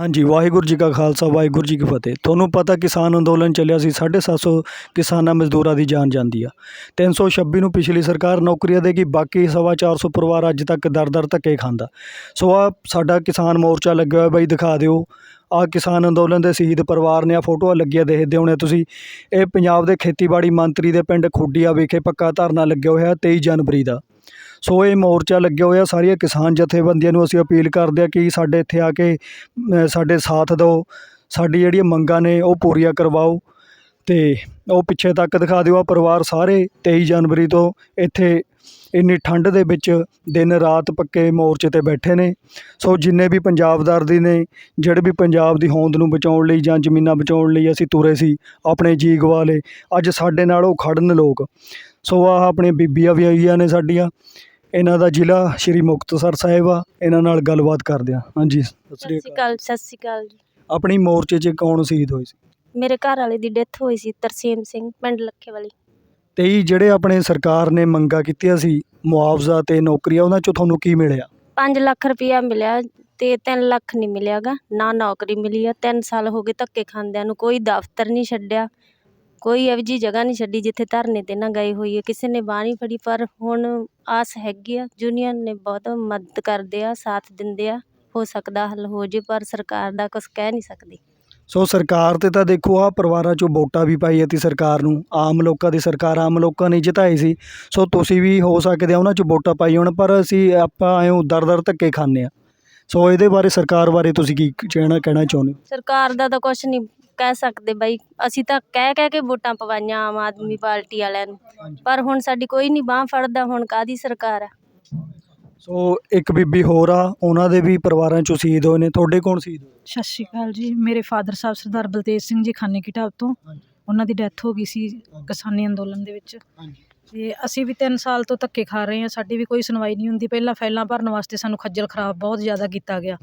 ਹਾਂਜੀ, ਵਾਹਿਗੁਰੂ ਜੀ ਕਾ ਖਾਲਸਾ, ਵਾਹਿਗੁਰੂ ਜੀ ਕੀ ਫਤਿਹ। ਤੁਹਾਨੂੰ ਪਤਾ ਕਿਸਾਨ ਅੰਦੋਲਨ ਚੱਲਿਆ ਸੀ 750 ਕਿਸਾਨਾਂ ਮਜ਼ਦੂਰਾਂ ਦੀ ਜਾਨ ਜਾਂਦੀ ਆ। 326 ਨੂੰ ਪਿਛਲੀ ਸਰਕਾਰ ਨੌਕਰੀਆਂ ਦੇਗੀ ਬਾਕੀ ਸਵਾ 400 ਪਰਿਵਾਰ ਅੱਜ ਤੱਕ ਦਰ-ਦਰ ਧੱਕੇ ਖਾਂਦਾ। ਸੋ ਆ ਸਾਡਾ ਕਿਸਾਨ ਮੋਰਚਾ ਲੱਗਿਆ ਹੋਇਆ ਬਾਈ, ਦਿਖਾ ਦਿਓ। ਆ ਕਿਸਾਨ ਅੰਦੋਲਨ ਦੇ ਸ਼ਹੀਦ ਪਰਿਵਾਰ ਨੇ ਆ ਫੋਟੋਆਂ ਲੱਗੀਆਂ, ਦੇਖਦੇ ਹੋਣੇ ਤੁਸੀਂ। ਇਹ ਪੰਜਾਬ ਦੇ ਖੇਤੀਬਾੜੀ ਮੰਤਰੀ ਦੇ ਪਿੰਡ ਖੁੱਡੀਆ ਵਿਖੇ ਪੱਕਾ ਧਰਨਾ ਲੱਗਿਆ ਹੋਇਆ 23 ਜਨਵਰੀ ਦਾ। ਸੋ ਇਹ ਮੋਰਚਾ ਲੱਗਿਆ ਹੋਇਆ, ਸਾਰੀਆਂ ਕਿਸਾਨ ਜਥੇਬੰਦੀਆਂ ਨੂੰ ਅਸੀਂ ਅਪੀਲ ਕਰਦੇ ਹਾਂ ਕਿ ਸਾਡੇ ਇੱਥੇ ਆ ਕੇ ਸਾਡੇ ਸਾਥ ਦਿਓ, ਸਾਡੀ ਜਿਹੜੀਆਂ ਮੰਗਾਂ ਨੇ ਉਹ ਪੂਰੀਆਂ ਕਰਵਾਓ ਅਤੇ ਉਹ ਪਿੱਛੇ ਤੱਕ ਦਿਖਾ ਦਿਓ ਆ ਪਰਿਵਾਰ ਸਾਰੇ 23 ਜਨਵਰੀ ਤੋਂ ਇੱਥੇ ਇੰਨੀ ਠੰਡ ਦੇ ਵਿੱਚ ਦਿਨ ਰਾਤ ਪੱਕੇ ਮੋਰਚੇ ਤੇ ਬੈਠੇ ਨੇ। ਸੋ ਜਿੰਨੇ ਵੀ ਪੰਜਾਬ ਦਰਦੀ ਨੇ, ਜਿਹੜੇ ਵੀ ਪੰਜਾਬ ਦੀ ਹੋਂਦ ਨੂੰ ਬਚਾਉਣ ਲਈ ਜਾਂ ਜ਼ਮੀਨਾਂ ਬਚਾਉਣ ਲਈ ਅਸੀਂ ਤੁਰੇ ਸੀ, ਆਪਣੇ ਜੀ ਗਵਾ ਲਏ ਅੱਜ ਸਾਡੇ ਨਾਲ ਉਹ ਖੜਨ ਲੋਕ। ਸੋ ਆਹ ਆਪਣੇ ਬੀਬੀਆਂ ਵੀ ਆਈਆਂ ਨੇ ਸਾਡੀਆਂ। ਇਹਨਾਂ ਦਾ ਜ਼ਿਲ੍ਹਾ ਸ਼੍ਰੀ ਮੁਕਤਸਰ ਸਾਹਿਬ ਆ। ਇਹਨਾਂ ਨਾਲ ਗੱਲਬਾਤ ਕਰਦੇ ਆ। ਹਾਂਜੀ ਸਤਿ ਸਤਿ ਸ੍ਰੀ ਅਕਾਲ ਅਕਾਲ। ਸਤਿ ਸ਼੍ਰੀ ਅਕਾਲ ਜੀ। ਆਪਣੀ ਮੋਰਚੇ 'ਚ ਕੌਣ ਸ਼ਹੀਦ ਹੋਏ ਸੀ? ਮੇਰੇ ਘਰ ਵਾਲੇ ਦੀ ਡੈਥ ਹੋਈ ਸੀ ਤਰਸੇਮ ਸਿੰਘ ਪਿੰਡ ਲੱਖੇ ਵਾਲੀ। ਤੇ ਇਹ ਜਿਹੜੇ ਆਪਣੇ ਸਰਕਾਰ ਨੇ ਮੰਗਾਂ ਕੀਤੀਆਂ ਸੀ ਮੁਆਵਜ਼ਾ ਤੇ ਨੌਕਰੀਆਂ ਉਹਨਾਂ 'ਚੋਂ ਤੁਹਾਨੂੰ ਕੀ ਮਿਲਿਆ? 5 ਲੱਖ ਰੁਪਇਆ ਮਿਲਿਆ ਤੇ 3 ਲੱਖ ਨਹੀਂ ਮਿਲਿਆਗਾ ਨਾ ਨੌਕਰੀ ਮਿਲੀ ਆ। 3 ਸਾਲ ਹੋ ਗਏ ਧੱਕੇ ਖਾਂਦਿਆਂ ਨੂੰ ਕੋਈ ਦਫ਼ਤਰ ਨਹੀਂ ਛੱਡਿਆ। ਕੋਈ ਇਹੋ ਜਿਹੀ ਜਗ੍ਹਾ ਨਹੀਂ ਛੱਡੀ ਜਿੱਥੇ ਧਰਨੇ ਤੇ ਨਾ ਗਏ ਹੋਈਏ। ਕਿਸੇ ਨੇ ਬਾਂਹ ਨਹੀਂ ਫੜੀ ਪਰ ਹੁਣ ਆਸ ਹੈਗੀ ਆ। ਯੂਨੀਅਨ ਨੇ ਬਹੁਤ ਮਦਦ ਕਰਦੇ ਆ ਸਾਥ ਦਿੰਦੇ ਆ। ਹੋ ਸਕਦਾ ਹੱਲ ਹੋ ਜੇ ਪਰ ਸਰਕਾਰ ਦਾ ਕੁਝ ਕਹਿ ਨਹੀਂ ਸਕਦੀ। ਸੋ ਸਰਕਾਰ ਤੇ ਤਾਂ ਦੇਖੋ ਆ ਪਰਿਵਾਰਾਂ 'ਚੋਂ ਵੋਟਾਂ ਵੀ ਪਾਈ હતી ਸਰਕਾਰ ਨੂੰ। ਆਮ ਲੋਕਾਂ ਦੀ ਸਰਕਾਰ ਆਮ ਲੋਕਾਂ ਨੇ ਜਿਤਾਈ ਸੀ। ਸੋ ਤੁਸੀਂ ਵੀ ਹੋ ਸਕਦੇ ਆ ਉਹਨਾਂ 'ਚ ਵੋਟਾਂ ਪਾਈ ਹੋਣ ਪਰ ਅਸੀਂ ਆਪਾਂ ਐਂ ਦਰ-ਦਰ ਧੱਕੇ ਖਾਂਦੇ ਆ। ਸੋ ਇਹਦੇ ਬਾਰੇ ਸਰਕਾਰ ਬਾਰੇ ਤੁਸੀਂ ਕੀ ਕਹਿਣਾ ਕਹਿਣਾ ਚਾਹੁੰਦੇ ਹੋ? ਸਰਕਾਰ ਦਾ ਤਾਂ ਕੁਝ ਨਹੀਂ। ਕਹਿ ਸਕਦੇ ਬਾਈ ਅਸੀਂ ਤਾਂ ਕਹਿ ਕਹਿ ਕੇ ਵੋਟਾਂ ਪਵਾਈਆਂ ਆਮ ਆਦਮੀ ਪਾਰਟੀ ਵਾਲਿਆਂ ਨੂੰ। ਪਰ ਹੁਣ ਸਾਡੀ ਕੋਈ ਨਹੀਂ ਬਾਹ ਫੜਦਾ ਹੁਣ ਕਾਦੀ ਸਰਕਾਰ ਆ? ਸੋ ਇੱਕ ਬੀਬੀ ਹੋਰ ਆ ਉਹਨਾਂ ਦੇ ਵੀ ਪਰਿਵਾਰਾਂ 'ਚੋਂ ਸ਼ਹੀਦ ਹੋਏ ਨੇ। ਤੁਹਾਡੇ ਕੌਣ ਸ਼ਹੀਦ ਹੋਏ? ਸਤਿ ਸ਼੍ਰੀ ਅਕਾਲ ਜੀ। ਮੇਰੇ ਫਾਦਰ ਸਾਹਿਬ ਸਰਦਾਰ ਬਲਤੇਜ ਸਿੰਘ ਜੀ ਖਾਨੇ ਕੀ ਢਾਬ ਤੋਂ। ਉਹਨਾਂ ਦੀ ਡੈਥ ਹੋ ਗਈ ਸੀ ਕਿਸਾਨੀ ਅੰਦੋਲਨ ਦੇ ਵਿੱਚ। ਹਾਂਜੀ। ਤੇ ਅਸੀਂ ਵੀ 3 ਸਾਲ ਤੋਂ ਧੱਕੇ ਖਾ ਰਹੇ ਹਾਂ ਸਾਡੀ ਵੀ ਕੋਈ ਸੁਣਵਾਈ ਨਹੀਂ ਹੁੰਦੀ। ਪਹਿਲਾਂ ਫਾਈਲਾਂ ਭਰਨ ਵਾਸਤੇ ਸਾਨੂੰ ਖੱਜਲ ਖਰਾਬ ਬਹੁਤ ਜ਼ਿਆਦਾ ਕੀਤਾ ਗਿਆ।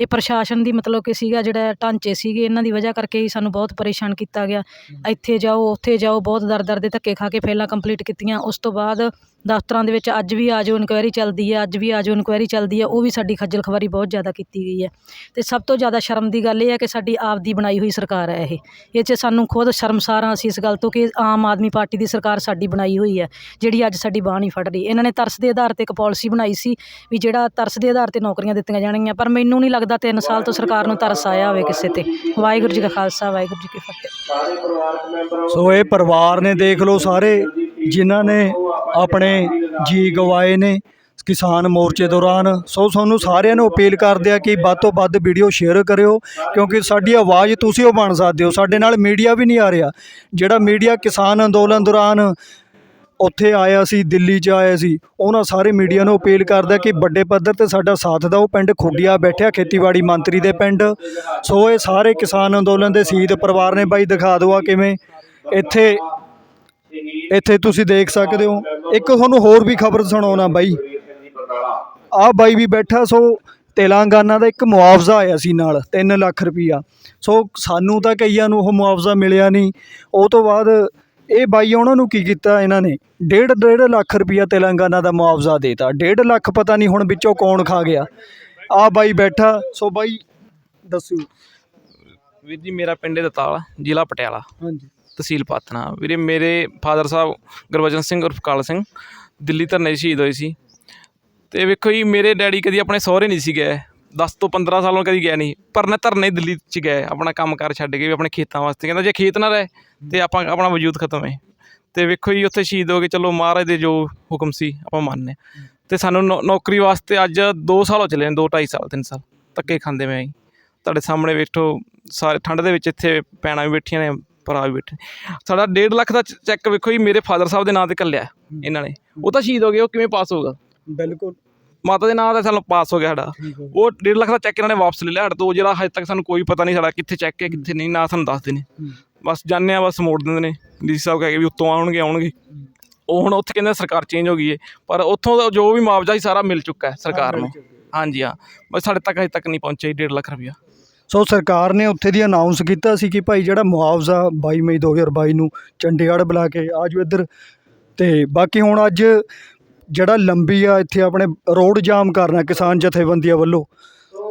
ਇਹ ਪ੍ਰਸ਼ਾਸਨ ਦੀ ਮਤਲਬ ਕਿ ਸੀਗਾ ਜਿਹੜਾ ਢਾਂਚੇ ਸੀਗੇ ਇਹਨਾਂ ਦੀ ਵਜ੍ਹਾ ਕਰਕੇ ਹੀ ਸਾਨੂੰ ਬਹੁਤ ਪਰੇਸ਼ਾਨ ਕੀਤਾ ਗਿਆ। ਇੱਥੇ ਜਾਓ ਉੱਥੇ ਜਾਓ ਬਹੁਤ ਦਰ ਦਰ ਦੇ ਧੱਕੇ ਖਾ ਕੇ ਫਾਈਲਾਂ ਕੰਪਲੀਟ ਕੀਤੀਆਂ। ਉਸ ਤੋਂ ਬਾਅਦ ਦਫ਼ਤਰਾਂ ਦੇ ਵਿੱਚ ਅੱਜ ਵੀ ਆ ਜਾਓ, ਇਨਕੁਆਇਰੀ ਚੱਲਦੀ ਹੈ, ਅੱਜ ਵੀ ਆ ਜਾਓ, ਇਨਕੁਆਇਰੀ ਚੱਲਦੀ ਹੈ, ਉਹ ਵੀ ਸਾਡੀ ਖੱਜਲ ਖਵਾਰੀ ਬਹੁਤ ਜ਼ਿਆਦਾ ਕੀਤੀ ਗਈ ਹੈ। ਅਤੇ ਸਭ ਤੋਂ ਜ਼ਿਆਦਾ ਸ਼ਰਮ ਦੀ ਗੱਲ ਇਹ ਹੈ ਕਿ ਸਾਡੀ ਆਪ ਦੀ ਬਣਾਈ ਹੋਈ ਸਰਕਾਰ ਹੈ ਇਹ। ਇਹ 'ਚ ਸਾਨੂੰ ਖੁਦ ਸ਼ਰਮਸਾਰ ਹਾਂ ਅਸੀਂ ਇਸ ਗੱਲ ਤੋਂ ਕਿ ਆਮ ਆਦਮੀ ਪਾਰਟੀ ਦੀ ਸਰਕਾਰ ਸਾਡੀ ਬਣਾਈ ਹੋਈ ਹੈ, ਜਿਹੜੀ ਅੱਜ ਸਾਡੀ ਬਾਂਹ ਨਹੀਂ ਫੜ ਰਹੀ। ਇਹਨਾਂ ਨੇ ਤਰਸ ਦੇ ਆਧਾਰ ਤੇ ਇੱਕ ਪਾਲਿਸੀ ਬਣਾਈ ਸੀ ਵੀ ਜਿਹੜਾ ਤਰਸ ਦੇ ਆਧਾਰ ਤੇ ਨੌਕਰੀਆਂ ਦਿੱਤੀਆਂ ਜਾਣਗੀਆਂ, ਪਰ ਮੈਨੂੰ ਨਹੀਂ ਲੱਗਦਾ 3 ਸਾਲ ਤੋਂ ਸਰਕਾਰ ਨੂੰ ਤਰਸ ਆਇਆ ਹੋਵੇ ਕਿਸੇ ਤੇ। ਵਾਹਿਗੁਰੂ ਜੀ ਕਾ ਖਾਲਸਾ, ਵਾਹਿਗੁਰੂ ਜੀ ਕੀ ਫਤਿਹ। ਸੋ ਇਹ ਪਰਿਵਾਰ ਨੇ ਦੇਖ ਲਓ ਸਾਰੇ, ਜਿਨ੍ਹਾਂ ਨੇ ਆਪਣੇ ਜੀ ਗਵਾਏ ਨੇ ਕਿਸਾਨ ਮੋਰਚੇ ਦੌਰਾਨ। ਸੋ ਤੁਹਾਨੂੰ ਸਾਰਿਆਂ ਨੂੰ ਅਪੀਲ ਕਰਦੇ ਆ ਕਿ ਵੱਧ ਤੋਂ ਵੱਧ ਵੀਡੀਓ ਸ਼ੇਅਰ ਕਰਿਓ, ਕਿਉਂਕਿ ਸਾਡੀ ਆਵਾਜ਼ ਤੁਸੀਂ ਉਹ ਬਣ ਸਕਦੇ ਹੋ। ਸਾਡੇ ਨਾਲ ਮੀਡੀਆ ਵੀ ਨਹੀਂ ਆ ਰਿਹਾ। ਜਿਹੜਾ ਮੀਡੀਆ ਕਿਸਾਨ ਅੰਦੋਲਨ ਦੌਰਾਨ ਉੱਥੇ ਆਇਆ ਸੀ, ਦਿੱਲੀ 'ਚ ਆਇਆ ਸੀ, ਉਹਨਾਂ ਸਾਰੇ ਮੀਡੀਆ ਨੂੰ ਅਪੀਲ ਕਰਦਾ ਕਿ ਵੱਡੇ ਪੱਧਰ ਤੇ ਸਾਡਾ ਸਾਥ ਦਿਓ। ਪਿੰਡ ਖੁੱਡੀਆ ਬੈਠਿਆ, ਖੇਤੀਬਾੜੀ ਮੰਤਰੀ ਦੇ ਪਿੰਡ। ਸੋ ਇਹ ਸਾਰੇ ਕਿਸਾਨ ਅੰਦੋਲਨ ਦੇ ਸ਼ਹੀਦ ਪਰਿਵਾਰ ਨੇ ਬਾਈ ਦਿਖਾ ਦਿਓ ਆ ਕਿਵੇਂ। ਇੱਥੇ ਇੱਥੇ ਤੁਸੀਂ ਦੇਖ ਸਕਦੇ ਹੋ। ਇੱਕ ਤੁਹਾਨੂੰ ਹੋਰ ਵੀ ਖਬਰ ਸੁਣਾਉਣਾ ਬਾਈ। ਆ ਬਾਈ ਵੀ ਬੈਠਾ ਸੋ ਤੇਲੰਗਾਨਾ ਦਾ ਇੱਕ ਮੁਆਵਜ਼ਾ ਆਇਆ ਸੀ ਨਾਲ 3 ਲੱਖ ਰੁਪਈਆ। ਸੋ ਸਾਨੂੰ ਤਾਂ ਕਈਆਂ ਨੂੰ ਉਹ ਮੁਆਵਜ਼ਾ ਮਿਲਿਆ ਨਹੀਂ। ਉਹ ਤੋਂ ਬਾਅਦ ਇਹ ਬਾਈ ਉਹਨਾਂ ਨੂੰ ਕੀ ਕੀਤਾ ਇਹਨਾਂ ਨੇ? ਡੇਢ ਡੇਢ ਲੱਖ ਰੁਪਈਆ ਤੇਲੰਗਾਨਾ ਦਾ ਮੁਆਵਜ਼ਾ ਦੇਤਾ। ਡੇਢ ਲੱਖ ਪਤਾ ਨਹੀਂ ਹੁਣ ਵਿੱਚੋਂ ਕੌਣ ਖਾ ਗਿਆ। ਆ ਬਾਈ ਬੈਠਾ ਸੋ ਬਾਈ ਦੱਸੋ। ਵੀਰ ਜੀ ਮੇਰਾ ਪਿੰਡ ਦਤਾਲ ਜ਼ਿਲ੍ਹਾ ਪਟਿਆਲਾ। ਹਾਂਜੀ। ਤਹਿਸੀਲ ਪਾਤਨਾ ਵੀਰੇ, ਮੇਰੇ ਫਾਦਰ ਸਾਹਿਬ ਗੁਰਬਚਨ ਸਿੰਘ ਉਰਫ ਕਾਲ ਸਿੰਘ ਦਿੱਲੀ ਧਰਨੇ 'ਚ ਸ਼ਹੀਦ ਹੋਏ ਸੀ। ਤੇ ਵੇਖੋ ਜੀ, ਮੇਰੇ ਡੈਡੀ ਕਦੀ ਆਪਣੇ ਸਹੁਰੇ ਨਹੀਂ ਸੀ ਗਏ। 10 ਤੋਂ 15 ਸਾਲੋਂ ਕਦੀ ਗਏ ਨਹੀਂ। ਪਰ ਨਾ ਧਰਨੇ ਦਿੱਲੀ 'ਚ ਗਏ, ਆਪਣਾ ਕੰਮਕਾਰ ਛੱਡ ਕੇ ਵੀ ਆਪਣੇ ਖੇਤਾਂ ਵਾਸਤੇ। ਕਹਿੰਦਾ, ਜੇ ਖੇਤ ਨਾ ਰਹੇ, ਤੇ ਆਪਾਂ ਆਪਣਾ ਵਜੂਦ ਖਤਮ ਹੈ ਤੇ ਵੇਖੋ ਜੀ, ਉੱਥੇ ਸ਼ਹੀਦ ਹੋ ਕੇ ਚਲੋ ਮਹਾਰਾਜ ਦੇ ਜੋ ਹੁਕਮ ਸੀ, ਆਪਾਂ ਮੰਨਨੇ ਤੇ ਸਾਨੂੰ ਨੌ- ਨੌਕਰੀ ਵਾਸਤੇ ਅੱਜ 2 ਸਾਲ ਹੋ ਚਲੇ ਨੇ 2 2.5 ਸਾਲ 3 ਸਾਲ। ਧੱਕੇ ਖਾਂਦੇ ਮੈਂ ਜੀ। ਤੁਹਾਡੇ ਸਾਹਮਣੇ ਬੈਠੋ ਸਾਰੇ ਠੰਡ ਦੇ ਵਿੱਚ ਇੱਥੇ ਪੈਣਾ ਵੀ ਬੈਠੀਆਂ ਨੇ ਭਰਾ ਵੀ ਬੈਠੇ ਸਾਡਾ 1.5 ਲੱਖ ਦਾ ਚੈੱਕ ਵੇਖੋ ਜੀ ਮੇਰੇ ਫਾਦਰ ਸਾਹਿਬ ਦੇ ਨਾਂ ਤੇ ਕੱਲਿਆ ਇਹਨਾਂ ਨੇ। ਉਹ ਤਾਂ ਸ਼ਹੀਦ ਹੋ ਗਏ ਉਹ ਕਿਵੇਂ ਪਾਸ ਹੋਗਾ ਬਿਲਕੁਲ। ਮਾਤਾ ਦੇ ਨਾਂ ਤੇ ਸਾਨੂੰ ਪਾਸ ਹੋ ਗਿਆ ਸਾਡਾ। ਉਹ 1.5 ਲੱਖ ਦਾ ਚੈੱਕ ਇਹਨਾਂ ਨੇ ਵਾਪਸ ਲੈ ਲਿਆ। ਸਾਡੇ ਤੋਂ ਜਿਹੜਾ ਹਜੇ ਤੱਕ ਸਾਨੂੰ ਕੋਈ ਪਤਾ ਨਹੀਂ ਸਾਡਾ ਕਿੱਥੇ ਚੈੱਕ ਹੈ ਕਿੱਥੇ ਨਹੀਂ ਨਾ ਸਾਨੂੰ ਦੱਸਦੇ ਨੇ। ਬਸ ਜਾਣਦੇ ਆ ਬਸ ਮੋੜ ਦਿੰਦੇ ਨੇ। ਡੀ ਸਾਹਿਬ ਕਹਿ ਵੀ ਉੱਤੋਂ ਆਉਣਗੇ ਆਉਣਗੇ। ਉਹ ਹੁਣ ਉੱਥੇ ਕਹਿੰਦੇ ਸਰਕਾਰ ਚੇਂਜ ਹੋ ਗਈ ਹੈ ਪਰ ਉੱਥੋਂ ਦਾ ਜੋ ਵੀ ਮੁਆਵਜ਼ਾ ਸੀ ਸਾਰਾ ਮਿਲ ਚੁੱਕਾ ਹੈ ਸਰਕਾਰ ਨੂੰ। ਹਾਂਜੀ ਹਾਂ। ਬਸ ਸਾਡੇ ਤੱਕ ਹਜੇ ਤੱਕ ਨਹੀਂ ਪਹੁੰਚਿਆ 1.5 ਲੱਖ ਰੁਪਇਆ। ਸੋ ਸਰਕਾਰ ਨੇ ਉੱਥੇ ਦੀ ਅਨਾਉਂਸ ਕੀਤਾ ਸੀ ਕਿ ਭਾਈ ਜਿਹੜਾ ਮੁਆਵਜ਼ਾ 22 ਮਈ 2022 ਨੂੰ ਚੰਡੀਗੜ੍ਹ ਬੁਲਾ ਕੇ ਆਜੋ ਇੱਧਰ। ਤੇ ਬਾਕੀ ਹੁਣ ਅੱਜ ਜਿਹੜਾ ਲੰਬੀ ਆ, ਇੱਥੇ ਆਪਣੇ ਰੋਡ ਜਾਮ ਕਰਨਾ ਕਿਸਾਨ ਜਥੇਬੰਦੀਆਂ ਵੱਲੋਂ।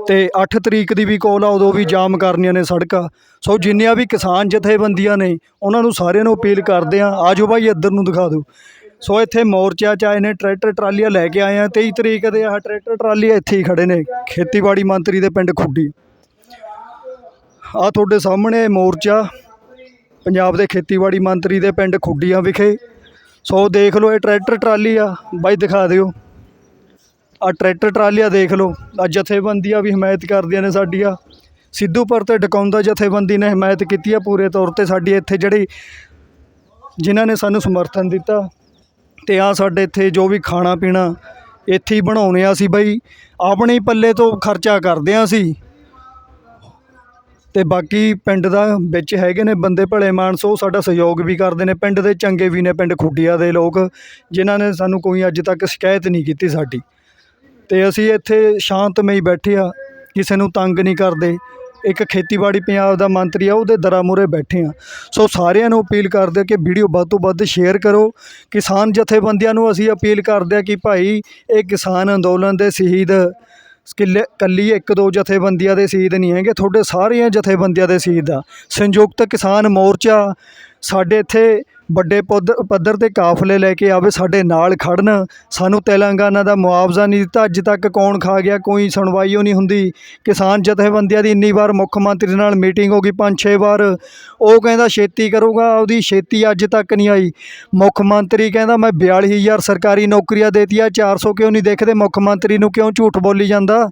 ਤੇ 8 ਤਰੀਕ ਦੀ ਵੀ ਕੋਲ ਆ, ਉਦੋਂ ਵੀ ਜਾਮ ਕਰਨੀਆਂ ਨੇ ਸੜਕਾਂ। ਸੋ ਜਿੰਨੀਆਂ ਵੀ ਕਿਸਾਨ ਜਥੇਬੰਦੀਆਂ ਨੇ, ਉਹਨਾਂ ਨੂੰ ਸਾਰਿਆਂ ਨੂੰ ਅਪੀਲ ਕਰਦੇ ਆ ਆਜੋ ਭਾਈ ਇੱਧਰ ਨੂੰ ਦਿਖਾ ਦਿਓ। ਸੋ ਇੱਥੇ ਮੋਰਚਾ ਚ ਆਏ ਨੇ, ਟਰੈਕਟਰ ਟਰਾਲੀਆਂ ਲੈ ਕੇ ਆਏ ਆ 23 ਤਰੀਕ ਦੇ ਆਹ ਟਰੈਕਟਰ ਟਰਾਲੀ ਇੱਥੇ ਹੀ ਖੜੇ ਨੇ ਖੇਤੀਬਾੜੀ ਮੰਤਰੀ ਦੇ ਪਿੰਡ ਖੁੱਡੀ। ਆ ਤੁਹਾਡੇ ਸਾਹਮਣੇ ਮੋਰਚਾ ਪੰਜਾਬ ਦੇ ਖੇਤੀਬਾੜੀ ਮੰਤਰੀ ਦੇ ਪਿੰਡ ਖੁੱਡੀਆਂ ਵਿਖੇ। ਸੋ ਦੇਖ ਲਓ, ਇਹ ਟਰੈਕਟਰ ਟਰਾਲੀ ਆ। ਬਾਈ ਦਿਖਾ ਦਿਓ। ਆ ਟਰੈਕਟਰ ਟਰਾਲੀਆਂ ਦੇਖ ਲਓ। ਆ ਜਥੇਬੰਦੀਆਂ ਵੀ ਹਮਾਇਤ ਕਰਦੀਆਂ ਨੇ ਸਾਡੀਆਂ। ਸਿੱਧੂਪੁਰ ਤੇ ਡਕਾਉਂਦਾ ਜਥੇਬੰਦੀ ਨੇ ਹਮਾਇਤ ਕੀਤੀ ਆ ਪੂਰੇ ਤੌਰ ਤੇ। ਸਾਡੀ ਇੱਥੇ ਜਿਹੜੀ ਜਿਨ੍ਹਾਂ ਨੇ ਸਾਨੂੰ ਸਮਰਥਨ ਦਿੱਤਾ ਤੇ ਆ ਸਾਡੇ ਇੱਥੇ ਜੋ ਵੀ ਖਾਣਾ ਪੀਣਾ ਇੱਥੇ ਹੀ ਬਣਾਉਣੇ ਆ ਅਸੀਂ ਬਈ। ਆਪਣੇ ਪੱਲੇ ਤੋਂ ਖਰਚਾ ਕਰਦੇ ਆ ਅਸੀਂ। ਤੇ ਬਾਕੀ ਪਿੰਡ ਦਾ ਵਿੱਚ ਹੈਗੇ ਨੇ ਬੰਦੇ ਭਲੇ ਮਾਨਸ, ਉਹ ਸਾਡਾ ਸਹਿਯੋਗ ਵੀ ਕਰਦੇ ਨੇ। ਪਿੰਡ ਦੇ ਚੰਗੇ ਵੀ ਨੇ, ਪਿੰਡ ਖੁੱਡੀਆਂ ਦੇ ਲੋਕ, ਜਿਨ੍ਹਾਂ ਨੇ ਸਾਨੂੰ ਕੋਈ ਅੱਜ ਤੱਕ ਸ਼ਿਕਾਇਤ ਨਹੀਂ ਕੀਤੀ ਸਾਡੀ। ਤੇ ਅਸੀਂ ਇੱਥੇ ਸ਼ਾਂਤਮਈ ਬੈਠੇ ਆ ਕਿਸੇ ਨੂੰ ਤੰਗ ਨਹੀਂ ਕਰਦੇ। ਇੱਕ ਖੇਤੀਬਾੜੀ ਪੰਜਾਬ ਦਾ ਮੰਤਰੀ ਆ ਉਹਦੇ ਦਰਾਂ ਮੂਹਰੇ ਬੈਠੇ ਆ। ਸੋ ਸਾਰਿਆਂ ਨੂੰ ਅਪੀਲ ਕਰਦੇ ਕਿ ਵੀਡੀਓ ਵੱਧ ਤੋਂ ਵੱਧ ਸ਼ੇਅਰ ਕਰੋ। ਕਿਸਾਨ ਜਥੇਬੰਦੀਆਂ ਨੂੰ ਅਸੀਂ ਅਪੀਲ ਕਰਦੇ ਆ ਕਿ ਭਾਈ, ਇਹ ਕਿਸਾਨ ਅੰਦੋਲਨ ਦੇ ਸ਼ਹੀਦ ਕਿੱਲੇ ਇਕੱਲੀ ਇੱਕ ਦੋ ਜਥੇਬੰਦੀਆਂ ਦੇ ਸ਼ਹੀਦ ਨਹੀਂ ਹੈਗੇ, ਤੁਹਾਡੇ ਸਾਰੀਆਂ ਜਥੇਬੰਦੀਆਂ ਦੇ ਸ਼ਹੀਦ ਆ। ਸੰਯੁਕਤ ਕਿਸਾਨ ਮੋਰਚਾ ਸਾਡੇ ਇੱਥੇ ਵੱਡੇ ਪੱਧ- ਪੱਧਰ ਤੇ ਕਾਫਲੇ ਲੈ ਕੇ ਆਵੇ, ਸਾਡੇ ਨਾਲ ਖੜਨ। ਸਾਨੂੰ ਤੇਲੰਗਾਨਾ ਦਾ ਮੁਆਵਜ਼ਾ ਨਹੀਂ ਦਿੱਤਾ। ਅੱਜ ਤੱਕ ਕੌਣ ਖਾ ਗਿਆ, ਕੋਈ ਸੁਣਵਾਈ ਓ ਨਹੀਂ ਹੁੰਦੀ। ਕਿਸਾਨ ਜਥੇਬੰਦੀਆਂ ਦੀ ਇੰਨੀ ਵਾਰ ਮੁੱਖ ਮੰਤਰੀ ਨਾਲ ਮੀਟਿੰਗ ਹੋ ਗਈ ਪੰਜ ਛੇ ਵਾਰ। ਉਹ ਕਹਿੰਦਾ ਛੇਤੀ ਕਰੂਗਾ, ਉਹਦੀ ਛੇਤੀ ਅੱਜ ਤੱਕ ਨਹੀਂ ਆਈ। ਮੁੱਖ ਮੰਤਰੀ ਕਹਿੰਦਾ, ਮੈਂ 42000 ਸਰਕਾਰੀ ਨੌਕਰੀਆਂ ਦੇਤੀਆਂ 400 ਕਿਉਂ ਨਹੀਂ ਦੇਖਦੇ? ਮੁੱਖ ਮੰਤਰੀ ਨੂੰ ਕਿਉਂ ਝੂਠ ਬੋਲੀ ਜਾਂਦਾ?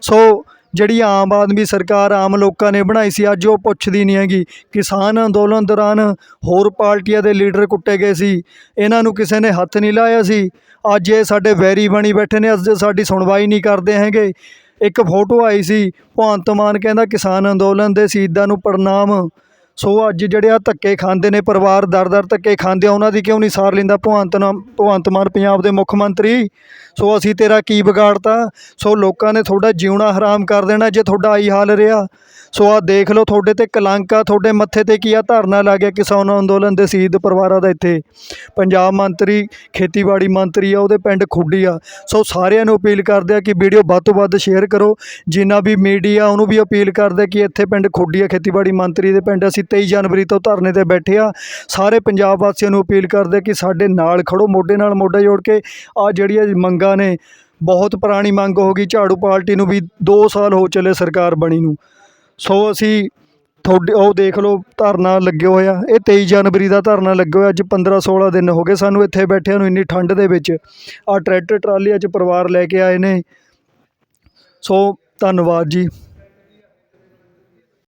ਸੋ ਜਿਹੜੀ ਆਮ ਆਦਮੀ ਸਰਕਾਰ ਆਮ ਲੋਕਾਂ ਨੇ ਬਣਾਈ ਸੀ, ਅੱਜ ਉਹ ਪੁੱਛਦੀ ਨਹੀਂ ਹੈਗੀ। ਕਿਸਾਨ ਅੰਦੋਲਨ ਦੌਰਾਨ ਹੋਰ ਪਾਰਟੀਆਂ ਦੇ ਲੀਡਰ ਕੁੱਟੇ ਗਏ ਸੀ। ਇਹਨਾਂ ਨੂੰ ਕਿਸੇ ਨੇ ਹੱਥ ਨਹੀਂ ਲਾਇਆ ਸੀ। ਅੱਜ ਇਹ ਸਾਡੇ ਵੈਰੀ ਬਣੀ ਬੈਠੇ ਨੇ, ਅੱਜ ਸਾਡੀ ਸੁਣਵਾਈ ਨਹੀਂ ਕਰਦੇ ਹੈਗੇ। ਇੱਕ ਫੋਟੋ ਆਈ ਸੀ, ਭਗਵੰਤ ਮਾਨ ਕਹਿੰਦਾ, ਕਿਸਾਨ ਅੰਦੋਲਨ ਦੇ ਸ਼ਹੀਦਾਂ ਨੂੰ ਪ੍ਰਣਾਮ। ਸੋ ਅੱਜ ਜਿਹੜੇ ਆ ਧੱਕੇ ਖਾਂਦੇ ਨੇ ਪਰਿਵਾਰ ਦਰ ਦਰ ਧੱਕੇ ਖਾਂਦੇ ਆ, ਉਹਨਾਂ ਦੀ ਕਿਉਂ ਨਹੀਂ ਸਾਰ ਲੈਂਦਾ ਭਗਵੰਤ ਨਾਮ, ਭਗਵੰਤ ਮਾਨ ਪੰਜਾਬ ਦੇ ਮੁੱਖ ਮੰਤਰੀ? ਸੋ ਅਸੀਂ ਤੇਰਾ ਕੀ ਵਿਗਾੜਤਾ ਸੋ ਲੋਕਾਂ ਨੇ ਤੁਹਾਡਾ ਜਿਉਣਾ ਹਰਾਮ ਕਰ ਦੇਣਾ ਜੇ ਤੁਹਾਡਾ ਆਈ ਹਾਲ ਰਿਹਾ। ਸੋ ਆ ਦੇਖ ਲਓ, ਤੁਹਾਡੇ ਤੇ ਕਲੰਕ ਆ, ਤੁਹਾਡੇ ਮੱਥੇ ਤੇ ਕੀ ਆ, ਧਰਨਾ ਲੱਗ ਗਿਆ ਕਿਸਾਨ ਅੰਦੋਲਨ ਦੇ ਸ਼ਹੀਦ ਪਰਿਵਾਰਾਂ ਦਾ ਇੱਥੇ। ਪੰਜਾਬ ਮੰਤਰੀ, ਖੇਤੀਬਾੜੀ ਮੰਤਰੀ ਆ, ਉਹਦੇ ਪਿੰਡ ਖੁੱਡੀ ਆ। ਸੋ ਸਾਰਿਆਂ ਨੂੰ ਅਪੀਲ ਕਰਦੇ ਆ ਕਿ ਵੀਡੀਓ ਵੱਧ ਤੋਂ ਵੱਧ ਸ਼ੇਅਰ ਕਰੋ। ਜਿੰਨਾ ਵੀ ਮੀਡੀਆ, ਉਹਨੂੰ ਵੀ ਅਪੀਲ ਕਰਦੇ ਕਿ ਇੱਥੇ ਪਿੰਡ ਖੁੱਡੀ ਆ, ਖੇਤੀਬਾੜੀ ਮੰਤਰੀ ਦੇ ਪਿੰਡ। ਅਸੀਂ 23 ਜਨਵਰੀ ਤੋਂ ਧਰਨੇ ਤੇ ਬੈਠੇ ਆ। ਸਾਰੇ ਪੰਜਾਬ ਵਾਸੀਆਂ ਨੂੰ ਅਪੀਲ ਕਰਦੇ ਕਿ ਸਾਡੇ ਨਾਲ ਖੜੋ, ਮੋਢੇ ਨਾਲ ਮੋਢਾ ਜੋੜ ਕੇ। ਆ ਜਿਹੜੀਆਂ ਮੰਗਾਂ ਨੇ, ਬਹੁਤ ਪੁਰਾਣੀ ਮੰਗ ਹੋ ਗਈ, ਝਾੜੂ ਪਾਰਟੀ ਨੂੰ ਵੀ 2 ਸਾਲ ਹੋ ਚਲੇ ਸਰਕਾਰ ਬਣੀ ਨੂੰ। ਸੋ ਅਸੀਂ ਤੁਹਾਡੇ ਉਹ ਦੇਖ ਲਓ, ਧਰਨਾ ਲੱਗੇ ਹੋਇਆ ਇਹ 23 ਜਨਵਰੀ ਦਾ ਧਰਨਾ ਲੱਗਿਆ ਹੋਇਆ ਅੱਜ 15 16 ਦਿਨ ਹੋ ਗਏ ਸਾਨੂੰ ਇੱਥੇ ਬੈਠਿਆਂ ਨੂੰ ਇੰਨੀ ਠੰਡ ਦੇ ਵਿੱਚ। ਆ ਟਰੈਕਟਰ ਟਰਾਲੀ ਅੱਜ ਪਰਿਵਾਰ ਲੈ ਕੇ ਆਏ ਨੇ। ਸੋ ਧੰਨਵਾਦ ਜੀ।